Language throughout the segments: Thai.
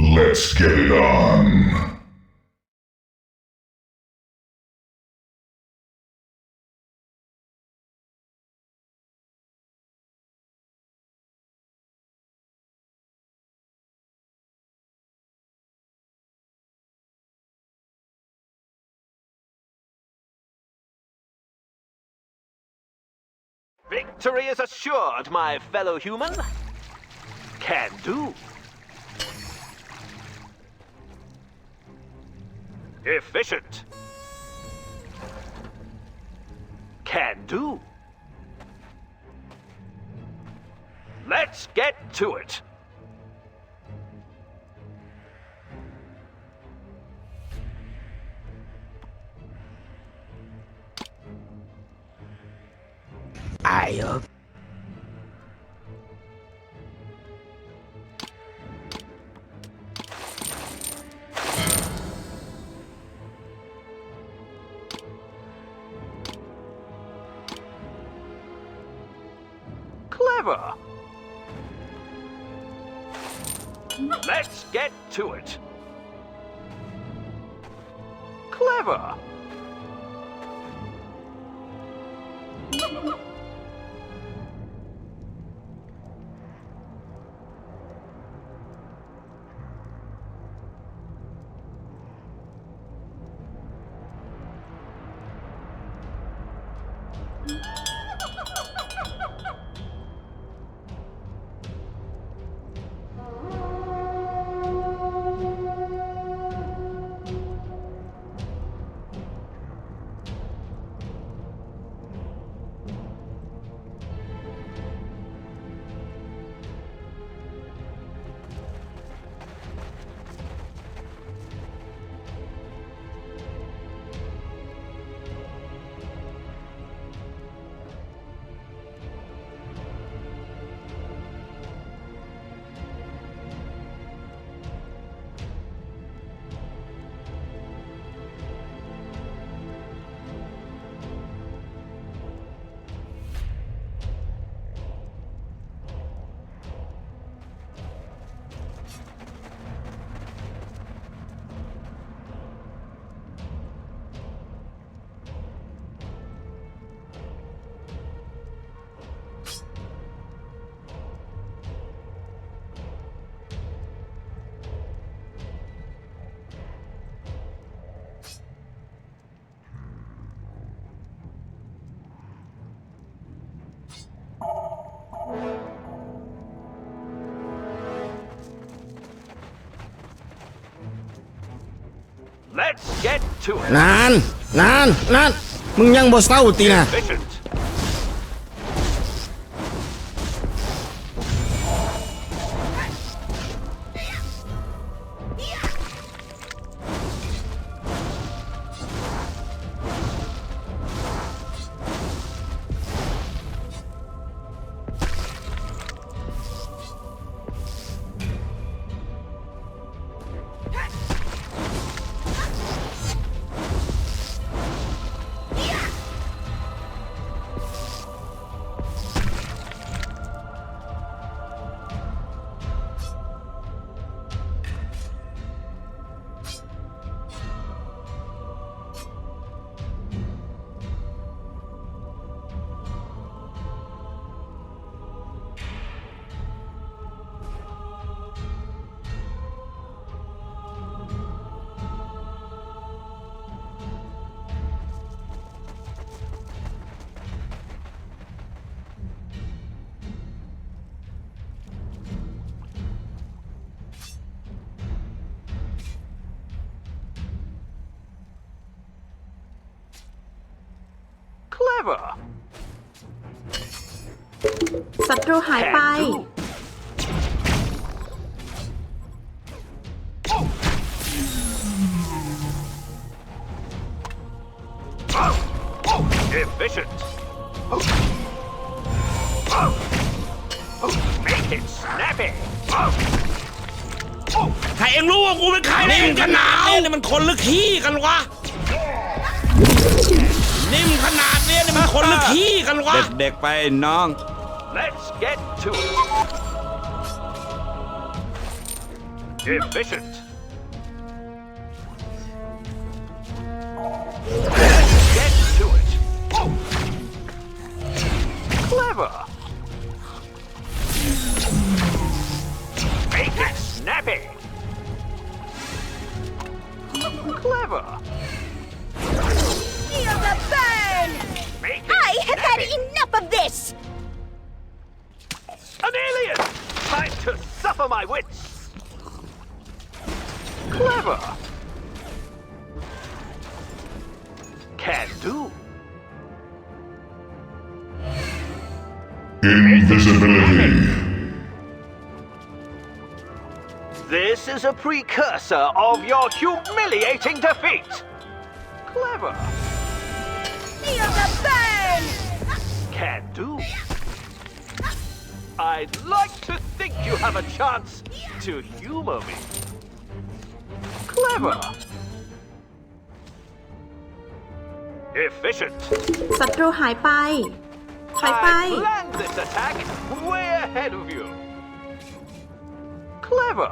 Let's get it on. Victory is assured, my fellow human. Can do. Efficient. Can do. Let's get to it. ไ Mm-hmm. นานนานนานมึงยังบ่เศร้าตีนะ 'Clever. ศัตรูหายไป Can do. Efficient. Make it snappy. ถ้าเองรู้ว่ากูเป็นใครนิ่มขนาดนี้นี่มันคนหรือขี้กันวะ คนหรือขี้กันวะ เด็กๆไปน้อง Let's get to it. Efficient. Let's get to it. Clever. Make it snappy. Clever. This! An alien! Time to suffer my wits! Clever! Can do. Invisibility. This is a precursor of your humiliating defeat! Clever! Feel the burn! I'd like to think you have a chance to humor me. Clever! Efficient. ศัตรูหายไป หายไป I planned this attack way ahead of you. Clever.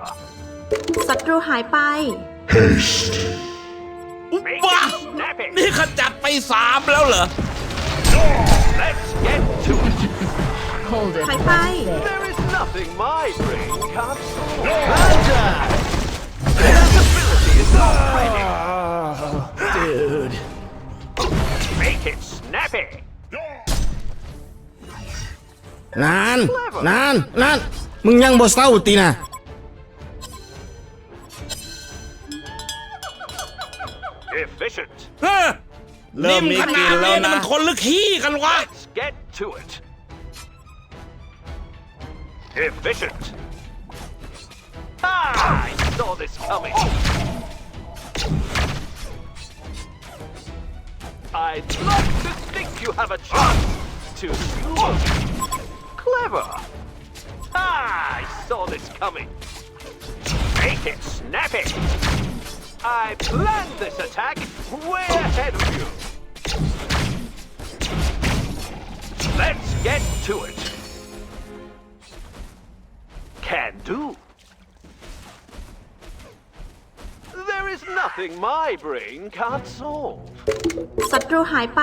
ศัตรูหายไป Haste. Make บ้า it snappy. นี่ขจัดไปสามแล้วเหรอ Let's get to it. หายไป There is nothing my brain can't solve. Attack! Invisibility is already. dude Make it snappy. นานนานนานมึงยังบ่เศร้าตีนะ Efficient. เฮ้อเริ่มมีขกลิ่นาดนแล้วนี้นะ มันคนหรือขี้กันวะ Let's get to it. Efficient. Ah, I saw this coming. I'd like to think you have a chance to me. Clever. Ah, I saw this coming. Make it snappy. I planned this attack way ahead of you. Let's get to it. Can do. There is nothing my brain can't solve. ศัตรูหายไป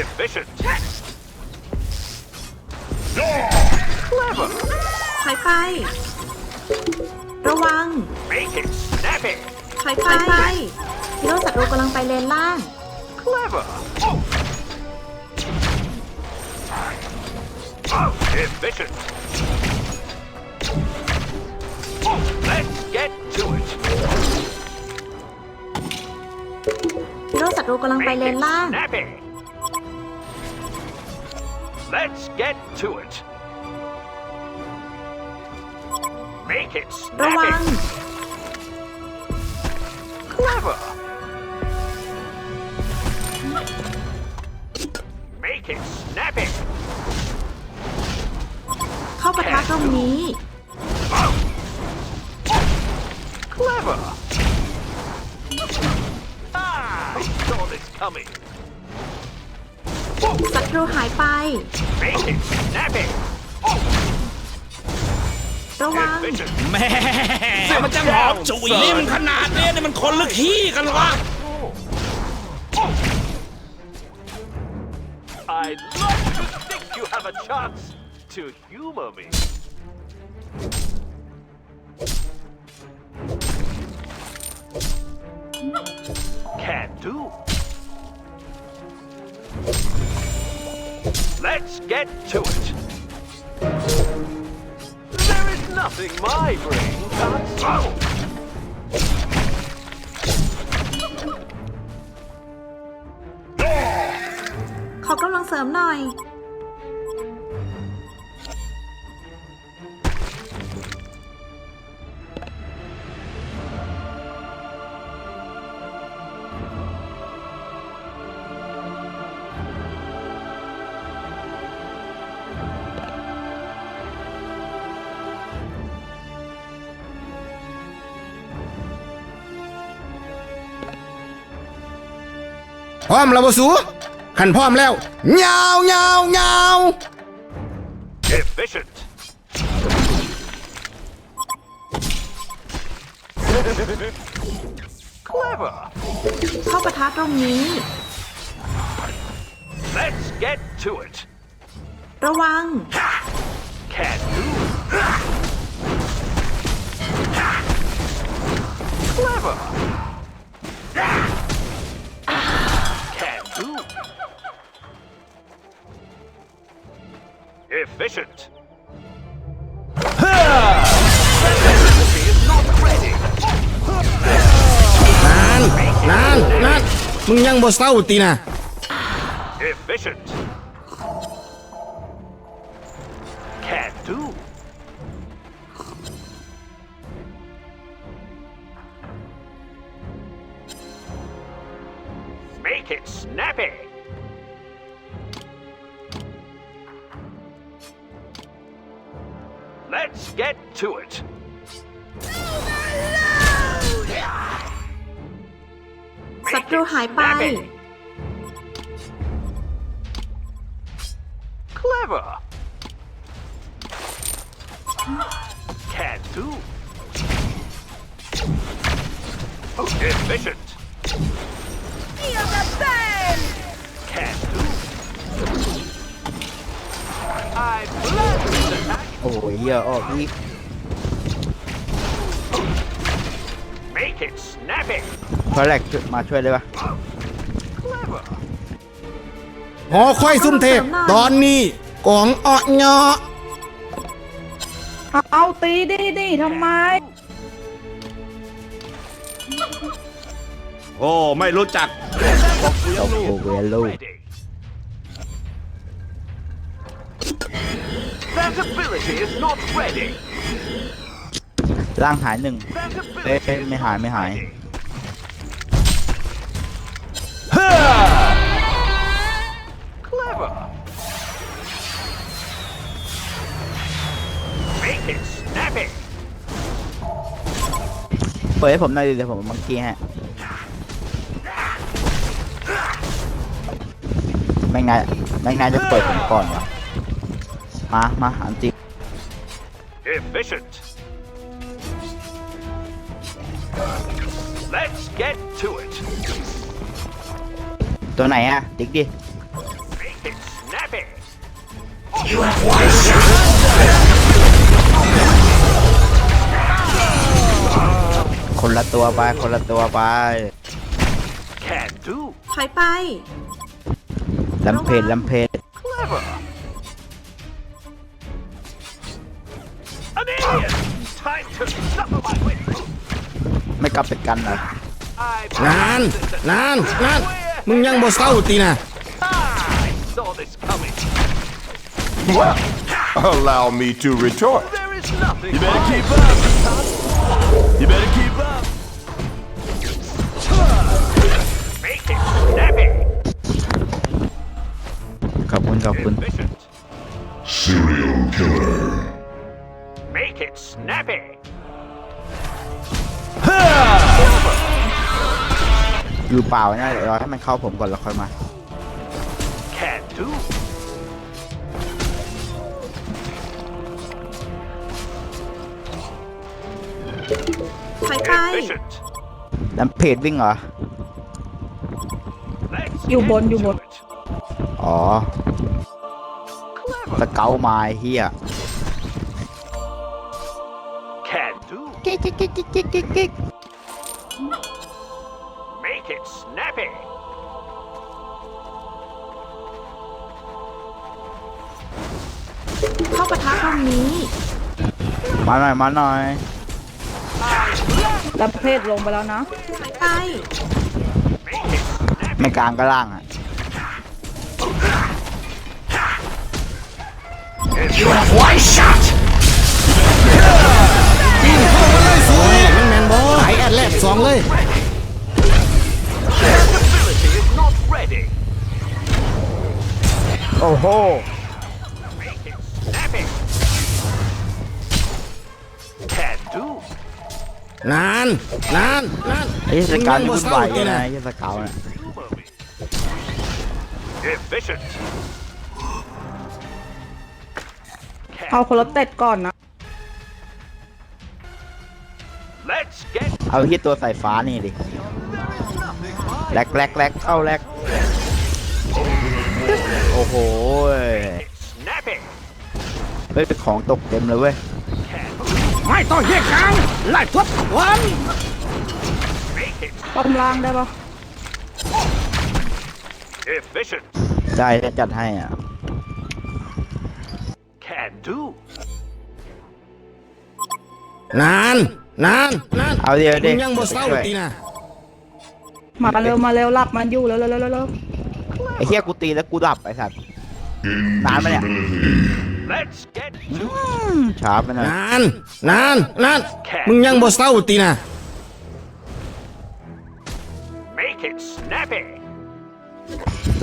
Efficient. Clever. หายไป ระวัง Make it snappy. หายไปฮีโร่ศัตรูกำลังไปเลนล่าง Clever. Efficient. Let's get to it. ฮีโร่ศัตรูกำลังไป Make เล it นล่าง snappy. Let's get to it. Make it ระวัง snappy. Clever. Make it snappy. เข้าปะทะตรงนี้ Clever. Ah, I saw this coming. ศัตรูหายไป Make it snappy. ระวัง Efficient. แม่มันจะหอมฉุยนิ่มขนาดนี้นี่มันคนหรือขี้กันวะ I'd like to think you have a chance to humor me. Can do. Let's get to it. There is nothing my brain can't solve. Hãy ขอกำลังเสริมหน่อย พร้อมแล้วบ่สูขันพร้อมแล้วยาวยาวยาว Efficient. Clever. เข้าปะทะตรงนี้ Let's get to it. ระวัง Can do. Clever. Efficient. Ability is not ready. นานนานนานมึงยังบ่เศร้าตีนะ Efficient. Can do. Make it snappy. to it. Make ศัตรู it หายไป snappy. Clever. Can do. Efficient. Feel the burn! Can do. I blast this attack. โอ้ยเหี้ยออกอีก Make it snappy. พอแรกมาช่วยได้ปะ Clever. หอคอยซุ่มเทพ ตอนนี้กองอ้อเงาะเอาตีดิดิทำไม โอ้ไม่รู้จักโอ้โหเวลู Ready. That ability is not ready. ร่างหายหนึ่ง That ability เอ๊ะ is ไม่หาย not ไม่หาย ready. Clever. Make it snappy. เปิดให้ผมหน่อยดิเดี๋ยวผมมังกี้ฮะไม่งั้นไม่งั้นจะเปิดผมก่อนวะมามาอันจิ Efficient. Get to it. ตัวไหนอะติ๊กดิ Make it snappy. คนละตัวไป คนละตัวไป Can do. ถอยไป ลำเพจลำเพจ Clever. An alien. Time to suffer my way. ไม่กลับไปกันเหรอ I นานนานนานมึงยังบ่เศร้าตีนะ I saw this coming. Allow me to retort. There is nothing. You better keep up. You better keep up. Make it snappy. ขอบคุณขอบคุณ Efficient. Serial killer. Make it snappy. อยู่เปล่านะเดี๋ยวรอให้มันเข้าผมก่อนแล้วค่อยมา Can do. ถอยไป Efficient. ลำเพจวิ่งเหรอ Let's อยู่บน get อยู่บ to น it. อ๋อ Clever. สเกลมาไอ้เฮีย Can do. กิ๊กกิ๊กกิ๊กกิ๊กกิ๊กกิ๊ก มาหน่อยมาหน่อยรับเพศลงไปแล้วนะถอยไป Make it snappy. ไม่กลางก็ล่างอะสวยแมนแมนบอหายแอดแรกสองเลย Ability is not ready. โอ้โห นานนานนานไอ้สเกลนี่วุ่นวายตีนะนะไอ้สเกลน่ะ Humor me. Efficient. เอาคนรถเต็ดก่อนนะ Let's get เอาที่ตัวสายฟ้านี่ดิแลกแลกแลกเข้าแลกโอ้โหย snappy. เฮ้ยเป็นของตกเต็มเลยเว้ย ไม่ต้องแยกกลางไล่ทุบวัน Make it ป้อมล่างได้ปะ efficient. ได้จะจัดให้อะ Can do. นานนานนานเอาเดี๋ยวมึดิงยังบ่เศร้าช่วยตีนะมาเร็วมาเร็วหลับมันอยู่เร็วเร็วเร็วเร็วไอ้เหี้ยกูตีแล้วกูดับไอ้สัตว์ Naan ba niya? Invisibility. Let's get to ช้าไปหน่อยนานนานนานมึงยังบ่เศร้าตีนะ make it snappy.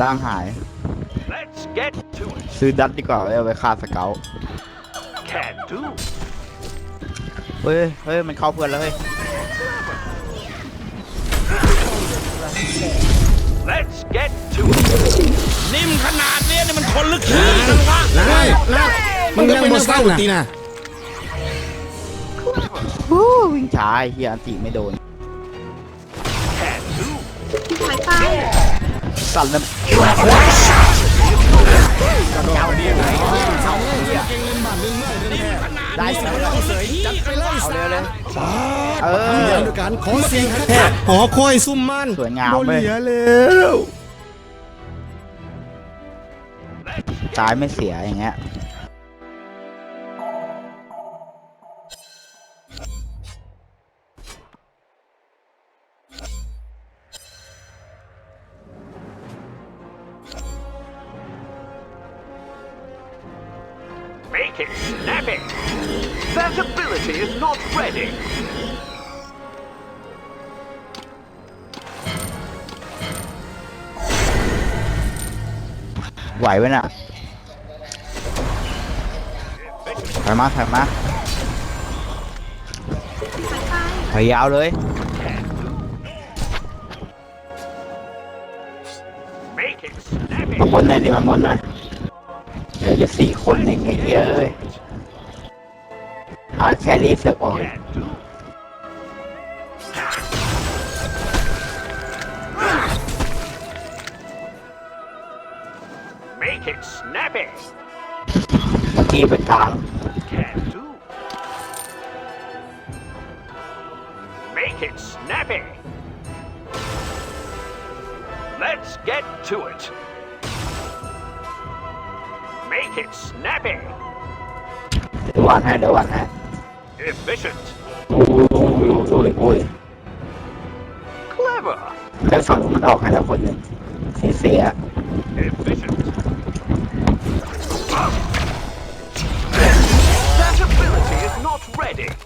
ร่างหาย Let's get to it. ซื้อดัตดีกว่าเอาไปฆ่าสเกล Can do. เฮ้ยเฮ้ยมันเข้าเพื่อนแล้วเฮ้ย Let's get to it. นิ่มขนาดเนี้ยนี่มันคนลึกขี้กันวะนานนาน มึงยังบ่เศร้าตีนะวิ่งช้าไอ้เหี้ยอันติไม่โดน Can do. หายไปสั่นแล้วได้สิจัดไปเลยเอาสาเร็วเลยเอเดียอวด้วยกันขอเสียงแท้หอคอยซุ่มมันสวยงามบ่เว้ยเหลือแล้วตายไม่เสียอย่างเงี้ย ไหวไว้น่ะถอยมาถอยมาถอยยาวเลย Make it snappy. บนไหนดิมันบนไหนเหลือจะสี่คนเองไอ้เหี้ยเอ้ยอาแครี่เสือกออก Make it snappy. เมื่อกี้ไปกลาง Can do. Make it snappy. Let's get to it. Make it snappy. เดี๋ยววันให้เดี๋ยววันให้ Efficient. โอ้ยโอ้ยโอ้ยโอ้ย Clever. แล้วฝั่งมันออกให้แล้วคนหนึ่งเสีย ready.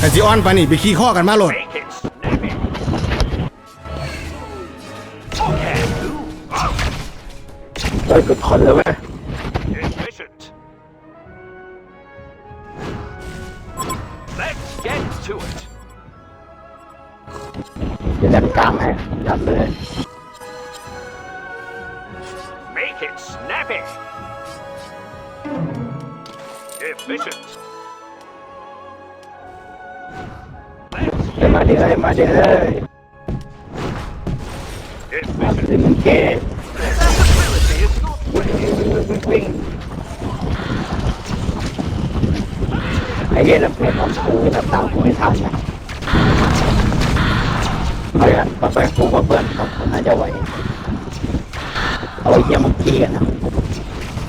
แต่สิออนปานนี่ไปขี้ข้อกันมาโหลด Make it snappy. Can do. ไปกดคนเลยเว้ย Efficient. Let's get to it. เดี๋ยวดันกลางให้ดันเลย Make it snappy. Efficient. Let's เดี๋ยวมาเดี๋ยวเลยมาเดี๋ยวเลยมาดิมันเกต That ability is not ready. วิ่งไอ้เหี้ยเราเปลี่ยนของกูแบบตามกูไม่ทันนะไปกันต่อไปกูมาเปิดครับน่าจะไหวเอาไอ้เหี้ยมันขี้กันะ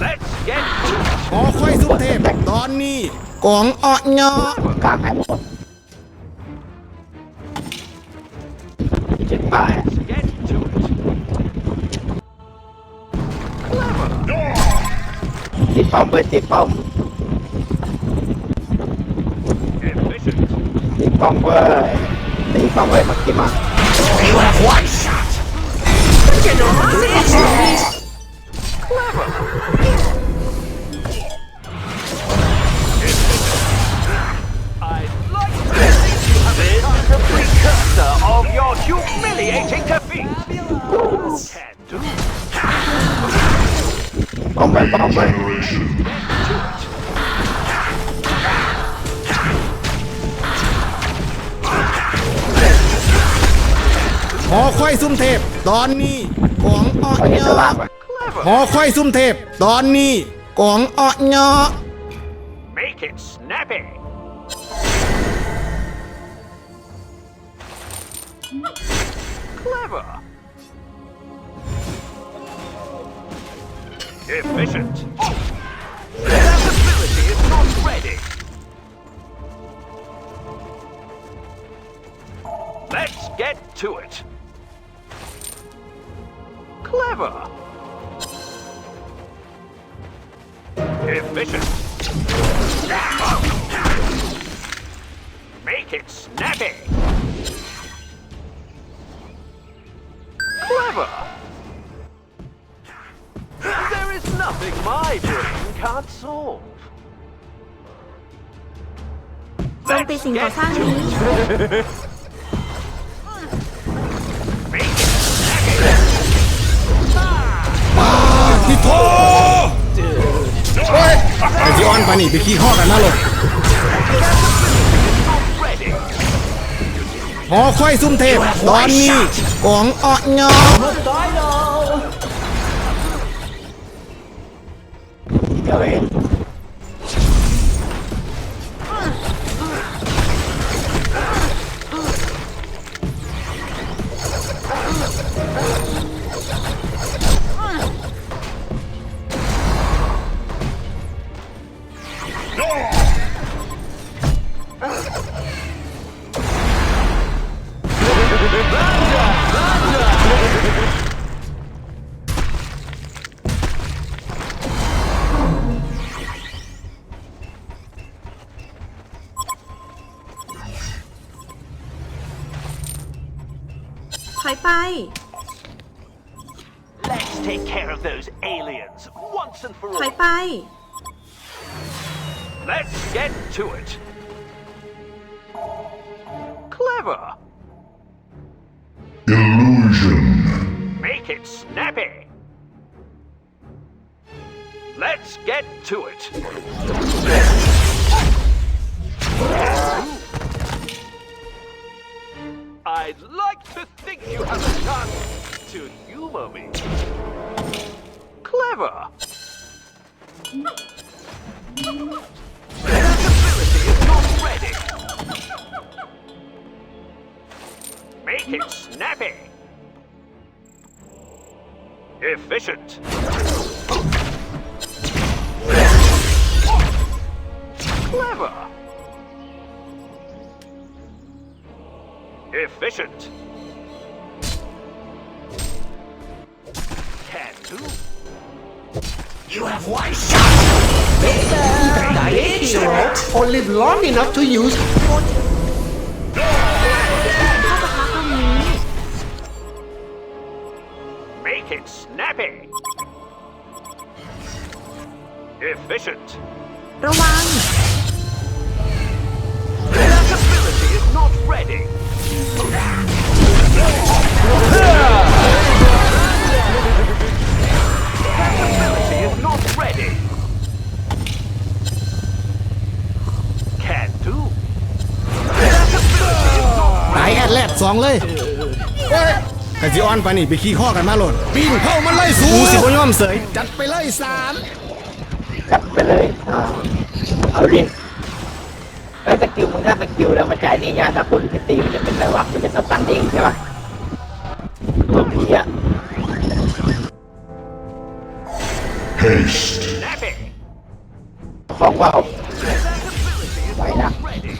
Let's get to it. หอคอยสุเทพตอนนี้กองอ้อยอกลางหายหมด ที่จะตาย Get to it. ติดป้อมเว้ยติดป้อม Efficient. ติดป้อมเว้ยติดป้อมเว้ยมากินมา I'd the precursor of your humiliating defeat. Can do. ป้อมไปป้อมไป Generation. Do it. หอควายซุ่มเทพ ตอนนี้กองอ้อเอาเห็นเงสลาาะมไป Clever. หอควายซุ่มเทพ ตอนนี้กองอ้อเงาะ Make it snappy. Clever. Efficient. That ability is not ready. Let's get to it. Clever. Efficient. Make it snappy. Clever. There is nothing my brain can't solve. โจมตีสิ่งก่อสร้างนี้ Make it snappy. ที่โทโอ้ยไอ้ที่อ้อนปานี่ไปขี้ข้อกันนะลูก Ready. หอควายซุ่มเทพ ตอนนี้กองอ้อเงาะเ Let's get to it. Make it snappy. Efficient. ระวัง That ability is not ready. That ability is not ready. Can do. That ability is not ตายแอดแลดสองเลย โอ้ยไอ้ที่อ้อนปานี่ไปขี้ข้อกันมาโหลดปิ้งเข้ามันเลยสูกูสิบ่ยอมเสยจัดไปเลยสามจัดไปเลยอ่าเอาดิเอ้ยสกิลมึงถ้าสกิลแล้วมันจ่ายนี่ยาถ้าคุณไปตีมันจะเป็นอะไรวะมันจะสตันเองใช่ปะตัวผีอะ Haste. snappy. ของว่าว That ability is Why not? not ready.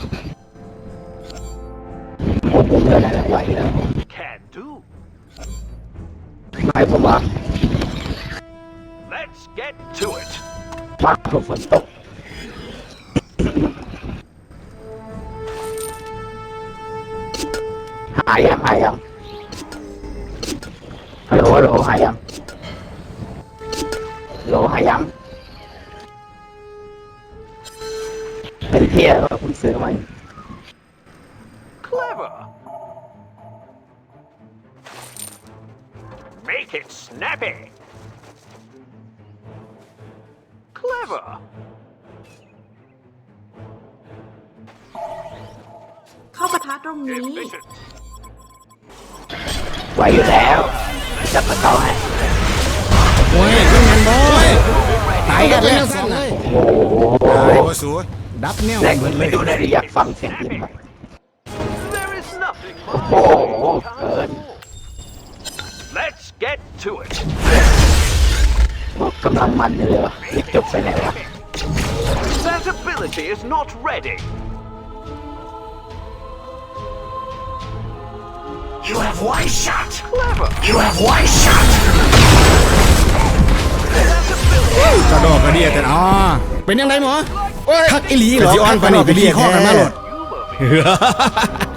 โอ้โหเมื่อไหร่ไหวแล้ว หมายผมว่า Let's get to it. ฟังฝนตก เข้าปะทะตรงนี้ Efficient. ไหวอยู่แล้วจับมาต่อให้โอ้ยขึ้นมันบอยตายกันแล้วสั่นเลยโอ้โหตายบ่สูดับแนวแรไปงหมมัดนเลไม่ยดูได้อยากฟังเสียงยินไหม There is nothing โอ้ more โหเกิน Let's get to it. กำลังมันอยู่เลยวะรีบจบไปไหนวะ That ability is not ready. You have one shot. Clever. You have one shot. That ability กระโดดกระเดียแต่อ๋อเป็นยังไงหมอคักอีหลีเหรอจีออนปานนี่ไปขี้ข้อกันมาโหลด humor me.